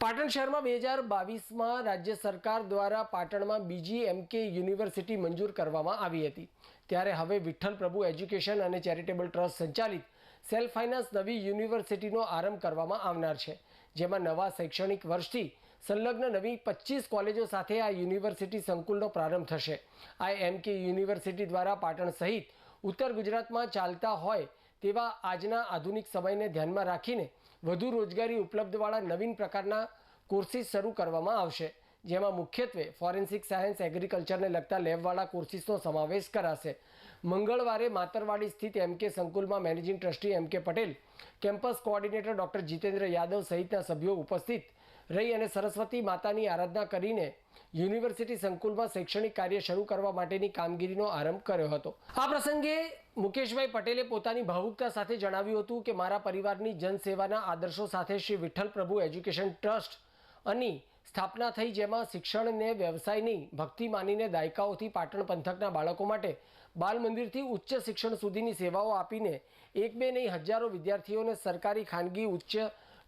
પાટણ શહેરમાં બે હજાર બાવીસમાં રાજ્ય સરકાર દ્વારા પાટણમાં બીજી એમકે યુનિવર્સિટી મંજૂર કરવામાં આવી હતી. ત્યારે હવે વિઠ્ઠલ પ્રભુ એજ્યુકેશન અને ચેરિટેબલ ટ્રસ્ટ સંચાલિત સેલ્ફ ફાઇનાન્સ નવી યુનિવર્સિટીનો આરંભ કરવામાં આવનાર છે, જેમાં નવા શૈક્ષણિક વર્ષથી સંલગ્ન નવી પચીસ કોલેજો સાથે આ યુનિવર્સિટી સંકુલનો પ્રારંભ થશે. આ એમકે યુનિવર્સિટી દ્વારા પાટણ સહિત ઉત્તર ગુજરાતમાં ચાલતા હોય તેવા આજના આધુનિક સમયને ધ્યાનમાં રાખીને વધુ રોજગારી ઉપલબ્ધવાળા નવીન પ્રકારના કોર્સિસ શરૂ કરવામાં આવશે. જેમાં મુખ્યત્વે ફોરેન્સિક સાયન્સ એગ્રીકલ્ચરને લગતા લેબવાળા કોર્સિસનો સમાવેશ કરાશે. મંગળવારે માતરવાડી સ્થિત એમકે સંકુલમાં managing trustee M K Patel campus coordinator doctor Jitendra Yadav સહિતના સભ્યો ઉપસ્થિત રહી અને સરસ્વતી માતાની આરાધના કરીને યુનિવર્સિટી સંકુલમાં શૈક્ષણિક કાર્ય શરૂ કરવા માટેની કામગીરીનો આરંભ કર્યો હતો. આ પ્રસંગે મુકેશભાઈ પટેલે પોતાની ભાવુકતા સાથે જણાવ્યું હતું કે મારા પરિવારની જનસેવાના આદર્શો સાથે શ્રી વિઠ્ઠલ પ્રભુ એજ્યુકેશન ટ્રસ્ટ અની સ્થાપના થઈ જેમાં શિક્ષણને વ્યવસાયની ભક્તિ માનીને દાયકાઓથી પાટણ પંથકના બાળકો માટે બાલ મંદિરથી ઉચ્ચ શિક્ષણ સુધીની સેવાઓ આપીને એક બે નહીં હજારો વિદ્યાર્થીઓને સરકારી ખાનગી ઉચ્ચ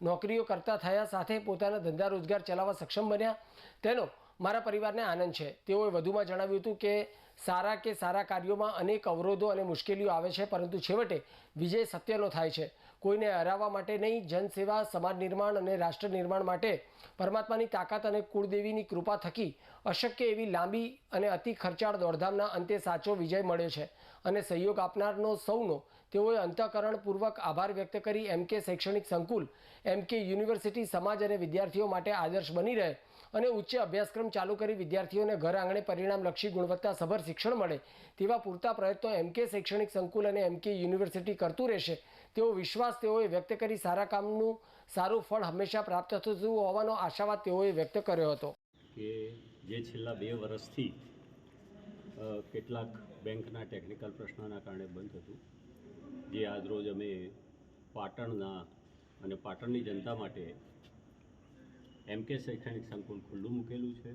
નોકરીઓ કરતા થયા સાથે પોતાના ધંધા રોજગાર ચલાવવા સક્ષમ બન્યા. તેનો મારા પરિવારને આનંદ છે. તેઓએ વધુમાં જણાવ્યું હતું કે સારા કે સારા કાર્યોમાં અનેક અવરોધો અને મુશ્કેલીઓ આવે છે, પરંતુ છેવટે વિજય સત્યનો થાય છે. કોઈને હરાવવા માટે નહીં, જનસેવા, સમાજ નિર્માણ અને રાષ્ટ્ર નિર્માણ માટે પરમાત્માની તાકાત અને કુળદેવીની કૃપા થકી અશક્ય એવી લાંબી અને અતિ ખર્ચાળ દોડધામના અંતે સાચો વિજય મળ્યો છે અને સહયોગ આપનારનો સૌનો તેઓએ અંતઃકરણપૂર્વક આભાર વ્યક્ત કરી એમકે શૈક્ષણિક સંકુલ એમકે યુનિવર્સિટી સમાજ અને વિદ્યાર્થીઓ માટે આદર્શ બની રહે અને ઉચ્ચ અભ્યાસક્રમ ચાલુ કરી વિદ્યાર્થીઓને ઘર આંગણે પરિણામલક્ષી ગુણવત્તાસભર શિક્ષણ મળે તેવા પૂરતા પ્રયત્નો એમકે શૈક્ષણિક સંકુલ અને એમકે યુનિવર્સિટી કરતું રહેશે. તેવો વિશ્વાસ તેઓએ વ્યક્ત કરી સારા કામનું સારું ફળ હંમેશા પ્રાપ્ત થતું હોવાનો આશાવાદ તેઓએ વ્યક્ત કર્યો હતો. કે જે છેલ્લા બે વર્ષથી કેટલાક બેંકના ટેકનિકલ પ્રશ્નોના કારણે બંધ હતું. જે આજરોજ અમે પાટણના અને પાટણની જનતા માટે એમકે શૈક્ષણિક સંકુલ ખુલ્લું મૂકેલું છે.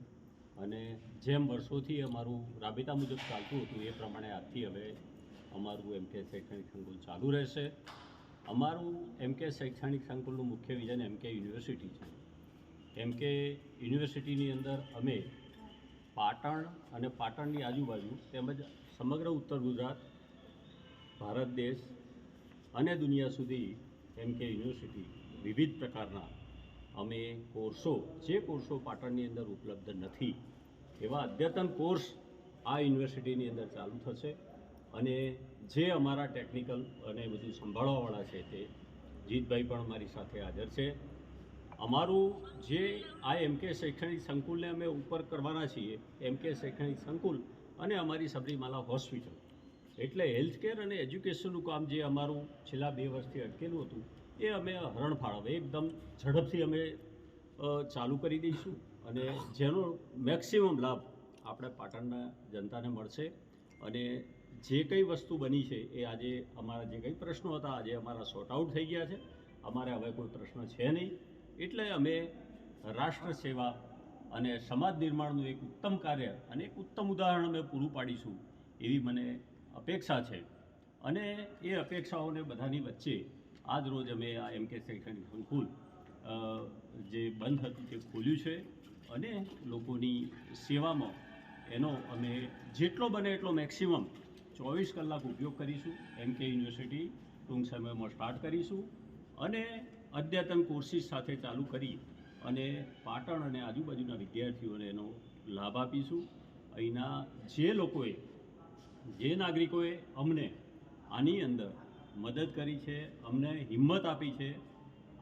અને જેમ વર્ષોથી અમારું રાબેતા મુજબ ચાલતું હતું, એ પ્રમાણે આજથી હવે અમારું એમકે શૈક્ષણિક સંકુલ ચાલુ રહેશે. અમારું એમકે શૈક્ષણિક સંકુલનું મુખ્ય વિઝન એમકે યુનિવર્સિટી છે. એમ કે યુનિવર્સિટીની અંદર અમે પાટણ અને પાટણની આજુબાજુ તેમજ સમગ્ર ઉત્તર ગુજરાત, ભારત દેશ અને દુનિયા સુધી એમ કે યુનિવર્સિટી વિવિધ પ્રકારના અમે કોર્સો, જે કોર્સો પાટણની અંદર ઉપલબ્ધ નથી, એવા અદ્યતન કોર્સ આ યુનિવર્સિટીની અંદર ચાલુ થશે. અને જે અમારા ટેકનિકલ અને બધું સંભાળવાવાળા છે તે, જીતભાઈ પણ મારી સાથે હાજર છે. અમારું જે આ એમકે શૈક્ષણિક સંકુલને અમે ઉપર કરવાના છીએ એમકે શૈક્ષણિક સંકુલ અને અમારી સબરીમાલા હોસ્પિટલ. એટલે હેલ્થકેર અને એજ્યુકેશનનું કામ જે અમારું છેલ્લા બે વર્ષથી અટકેલું હતું એ અમે હરણફાળ હવે એકદમ ઝડપથી અમે ચાલુ કરી દઈશું. અને જેનો મેક્સિમમ લાભ આપણે પાટણના જનતાને મળશે. અને જે કંઈ વસ્તુ બની છે, એ આજે અમારા જે કંઈ પ્રશ્નો હતા, આજે અમારા સોર્ટ આઉટ થઈ ગયા છે. અમારે હવે કોઈ પ્રશ્ન છે નહીં. એટલે અમે રાષ્ટ્ર સેવા અને સમાજ નિર્માણનું એક ઉત્તમ કાર્ય અને એક ઉત્તમ ઉદાહરણ અમે પૂરું પાડીશું એવી મને અપેક્ષા છે. અને એ અપેક્ષાઓને બધાની વચ્ચે આજ રોજ અમે આ એમ કે શૈક્ષણિક સંકુલ જે બંધ હતું તે ખોલ્યું છે અને લોકોની સેવામાં એનો અમે જેટલો બને એટલો મેક્સિમમ ચોવીસ કલાક ઉપયોગ કરીશું. એમ કે યુનિવર્સિટી ટૂંક સમયમાં સ્ટાર્ટ કરીશું અને અદ્યતન કોર્સિસ સાથે ચાલુ કરી અને પાટણ અને આજુબાજુના વિદ્યાર્થીઓને એનો લાભ આપીશું. અહીંના જે લોકોએ, જે નાગરિકોએ અમને આની અંદર મદદ કરી છે, અમને હિંમત આપી છે,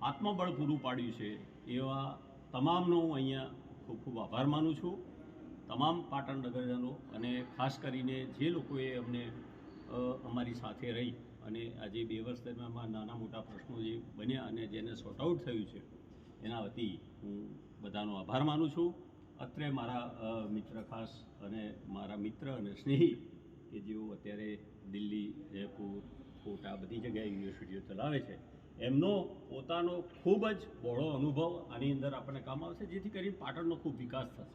આત્મબળ પૂરું પાડ્યું છે, એવા તમામનો હું અહીંયા ખૂબ ખૂબ આભાર માનું છું. તમામ પાટણ નગરજનો અને ખાસ કરીને જે લોકોએ અમને અમારી સાથે રહી અને આજે બે વર્ષ દરમિયાનમાં નાના મોટા પ્રશ્નો જે બન્યા અને જેને સોર્ટ આઉટ થયું છે, એના વતી હું બધાનો આભાર માનું છું. અત્રે મારા મિત્ર ખાસ અને મારા મિત્ર અને સ્નેહી, કે જેઓ અત્યારે દિલ્હી, જયપુર કોટા બધી જગ્યાએ યુનિવર્સિટીઓ ચલાવે છે. એમનો પોતાનો ખૂબ જ બહોળો અનુભવ આની અંદર આપણને કામ આવશે, જેથી કરીને પાટણનો ખૂબ વિકાસ થશે.